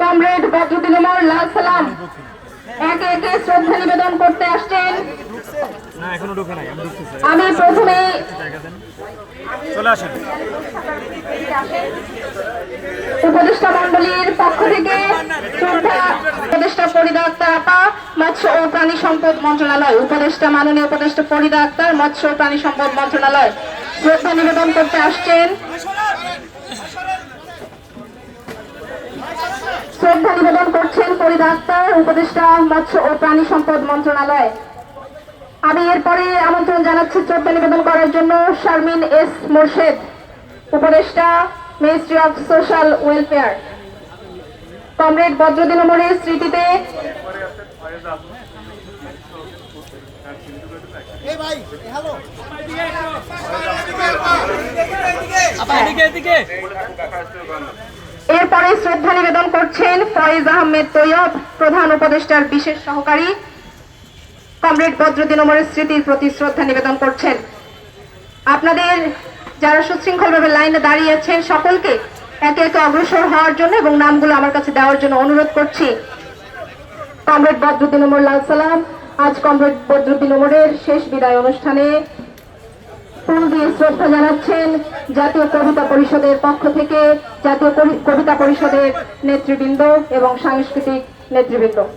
Comrade Badruddin Omar লাল সালাম। একে একে শ্রদ্ধা নিবেদন করতে আসছেন। আমি প্রথমে চলে আসেন। উপদেষ্টা মন্ডলীর পক্ষ থেকে শ্রদ্ধা উপদেষ্টা ফরিদা আক্তার আপা মৎস্য ও প্রাণী সম্পদ মন্ত্রণালয়। উপদেষ্টা মাননীয় উপদেষ্টা ফরিদা আক্তার মৎস্য ও প্রাণী সম্পদ মন্ত্রণালয়। শ্রদ্ধা নিবেদন করতে আসছেন। শ্রদ্ধা নিবেদন করছেন ফরিদা আক্তার উপদেষ্টা মৎস্য ও প্রাণী সম্পদ মন্ত্রণালয়। আমি এরপরে আমন্ত্রণ জানাচ্ছি শ্রদ্ধা নিবেদন করার জন্য শারমিন এস মোর্শেদ উপদেষ্টা ministry of social welfare. Comrade বজ্রদিন ওমরের স্মৃতিতে এদিকে এদিকে। এরপরে শ্রদ্ধা নিবেদন করছেন ফয়েজ আহমেদ তৈয়ব, প্রধান উপদেষ্টার বিশেষ সহকারী। কমরেড বজ্রদিন ওমরের স্মৃতির প্রতি শ্রদ্ধা নিবেদন করছেন। আপনাদের যারা সুশৃঙ্খলভাবে লাইনে দাঁড়িয়েছেন সকলকে একে একে অগ্রসর হওয়ার জন্য এবং নামগুলো আমার কাছে দেওয়ার জন্য অনুরোধ করছি। কমরেড বদরুদ্দিন ওমর, লাল সালাম। আজ কমরেড বদরুদ্দিন ওমরের শেষ বিদায় অনুষ্ঠানে ফুল দিয়ে শ্রদ্ধা জানাচ্ছেন জাতীয় কবিতা পরিষদের পক্ষ থেকে জাতীয় কবিতা পরিষদের নেতৃবৃন্দ এবং সাংস্কৃতিক নেতৃবৃন্দ।